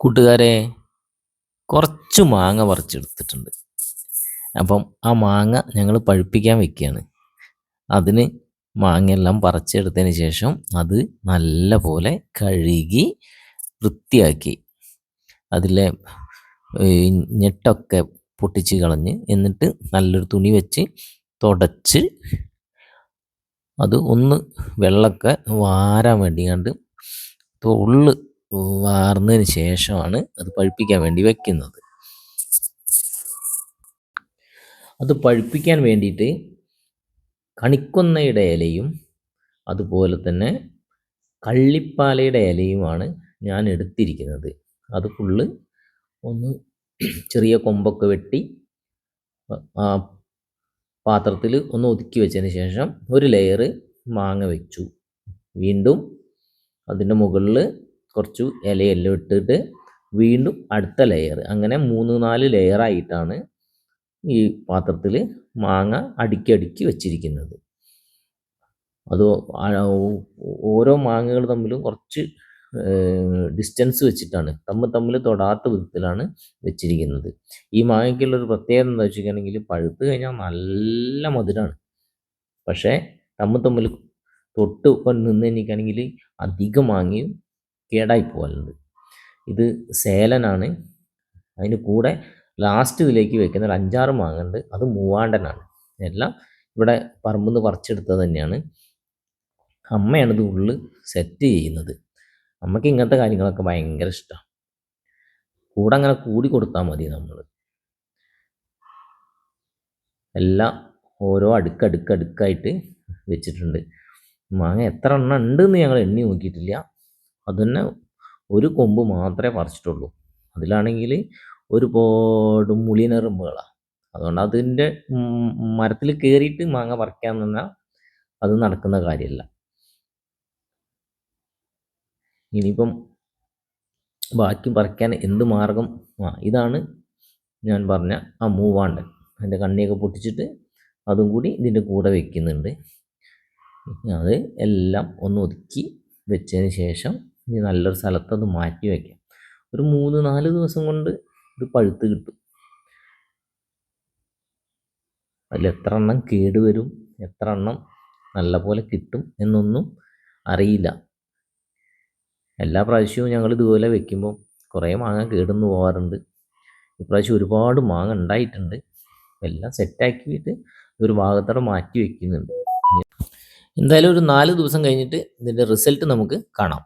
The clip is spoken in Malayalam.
കൂട്ടുകാരെ കുറച്ച് മാങ്ങ പറിച്ചെടുത്തിട്ടുണ്ട്. അപ്പം ആ മാങ്ങ ഞങ്ങൾ പഴുപ്പിക്കാൻ വെക്കുകയാണ്. അതിന് മാങ്ങയെല്ലാം പറിച്ചെടുത്തതിന് ശേഷം അത് നല്ല പോലെ കഴുകി വൃത്തിയാക്കി. അതിലെ ഞെട്ടൊക്കെ പൊട്ടിച്ച് കളഞ്ഞ് എന്നിട്ട് നല്ലൊരു തുണി വെച്ച് തുടച്ച് അത് ഒന്ന് വെള്ളമൊക്കെ വാരാൻ വേണ്ടി കണ്ട് ഉള്ളു വാർന്നതിന് ശേഷമാണ് അത് പഴുപ്പിക്കാൻ വേണ്ടി വെക്കുന്നത്. അത് പഴുപ്പിക്കാൻ വേണ്ടിയിട്ട് കണിക്കൊന്നയുടെ ഇലയും അതുപോലെ തന്നെ കള്ളിപ്പാലയുടെ ഇലയുമാണ് ഞാൻ എടുത്തിരിക്കുന്നത്. അത് ഫുള്ള് ഒന്ന് ചെറിയ കൊമ്പൊക്കെ വെട്ടി പാത്രത്തിൽ ഒന്ന് ഒതുക്കി വെച്ചതിന് ശേഷം ഒരു ലെയർ മാങ്ങ വെച്ചു. വീണ്ടും അതിന്റെ മുകളിൽ കുറച്ച് ഇലയെല്ലാം ഇട്ടിട്ട് വീണ്ടും അടുത്ത ലെയർ അങ്ങനെ മൂന്ന് നാല് ലെയറായിട്ടാണ് ഈ പാത്രത്തിൽ മാങ്ങ അടുക്കി അടുക്കി വെച്ചിരിക്കുന്നത്. അത് ഓരോ മാങ്ങകൾ തമ്മിലും കുറച്ച് ഡിസ്റ്റൻസ് വെച്ചിട്ടാണ് തമ്മിൽ തമ്മിൽ തൊടാത്ത വിധത്തിലാണ് വെച്ചിരിക്കുന്നത്. ഈ മാങ്ങയ്ക്കുള്ളൊരു പ്രത്യേകത എന്താ വെച്ചിട്ടുണ്ടെങ്കിൽ പഴുത്ത് കഴിഞ്ഞാൽ നല്ല മധുരമാണ് പക്ഷേ തമ്മിൽ തമ്മിൽ തൊട്ട് ഇപ്പം നിന്ന് എനിക്കാണെങ്കിൽ അധികം മാങ്ങയും കേടായി പോകലുണ്ട് ഇത് സേലനാണ്. അതിന് കൂടെ ലാസ്റ്റ് ഇതിലേക്ക് വെക്കുന്ന ഒരു അഞ്ചാറ് മാങ്ങുണ്ട്. അത് മൂവാണ്ടനാണ്. എല്ലാം ഇവിടെ പറമ്പിൽ നിന്ന് പറിച്ചെടുത്തത് തന്നെയാണ്. അമ്മയാണ് ഇത് ഉള്ളിൽ സെറ്റ് ചെയ്യുന്നത്. അമ്മയ്ക്ക് ഇങ്ങനത്തെ കാര്യങ്ങളൊക്കെ ഭയങ്കര ഇഷ്ടമാണ് കൂടെ അങ്ങനെ കൂടി കൊടുത്താൽ മതി നമ്മൾ എല്ലാം ഓരോ അടുക്കടുക്കടുക്കായിട്ട് വെച്ചിട്ടുണ്ട്. മാങ്ങ എത്ര എണ്ണം ഉണ്ടെന്ന് ഞങ്ങൾ എണ്ണി നോക്കിയിട്ടില്ല. അതുതന്നെ ഒരു കൊമ്പ് മാത്രമേ പറിച്ചിട്ടുള്ളൂ. അതിലാണെങ്കിൽ ഒരുപാട് മുളിനെറുമ്പുകളാണ് അതുകൊണ്ട് അതിന്റെ മരത്തിൽ കയറിയിട്ട് മാങ്ങ പറിക്കാൻ നിന്നാൽ അത് നടക്കുന്ന കാര്യമല്ല. ഇനിയിപ്പം ബാക്കി പറിക്കാൻ എന്ത് മാർഗം? ആ ഇതാണ് ഞാൻ പറഞ്ഞ ആ മൂവാണ്ടൻ. അതിന്റെ കണ്ണിയൊക്കെ പൊട്ടിച്ചിട്ട് അതും കൂടി ഇതിന്റെ കൂടെ വെക്കുന്നുണ്ട്. അത് എല്ലാം ഒന്ന് ഒതുക്കി വെച്ചതിന് ശേഷം ഇനി നല്ലൊരു സ്ഥലത്ത് അത് മാറ്റി വയ്ക്കാം ഒരു മൂന്ന് നാല് ദിവസം കൊണ്ട് ഇത് പഴുത്ത് കിട്ടും. അതിൽ എത്ര എണ്ണം കേടുവരും എത്ര എണ്ണം നല്ല പോലെ കിട്ടും എന്നൊന്നും അറിയില്ല. എല്ലാ പ്രാവശ്യവും ഞങ്ങൾ ഇതുപോലെ വെക്കുമ്പോൾ കുറേ മാങ്ങ കേടുന്നു പോകാറുണ്ട് ഇപ്രാവശ്യം ഒരുപാട് മാങ്ങ ഉണ്ടായിട്ടുണ്ട്. എല്ലാം സെറ്റാക്കിയിട്ട് ഒരു ഭാഗത്തോടെ മാറ്റി വയ്ക്കുന്നുണ്ട് എന്തായാലും ഒരു നാല് ദിവസം കഴിഞ്ഞിട്ട് ഇതിന്റെ റിസൾട്ട് നമുക്ക് കാണാം.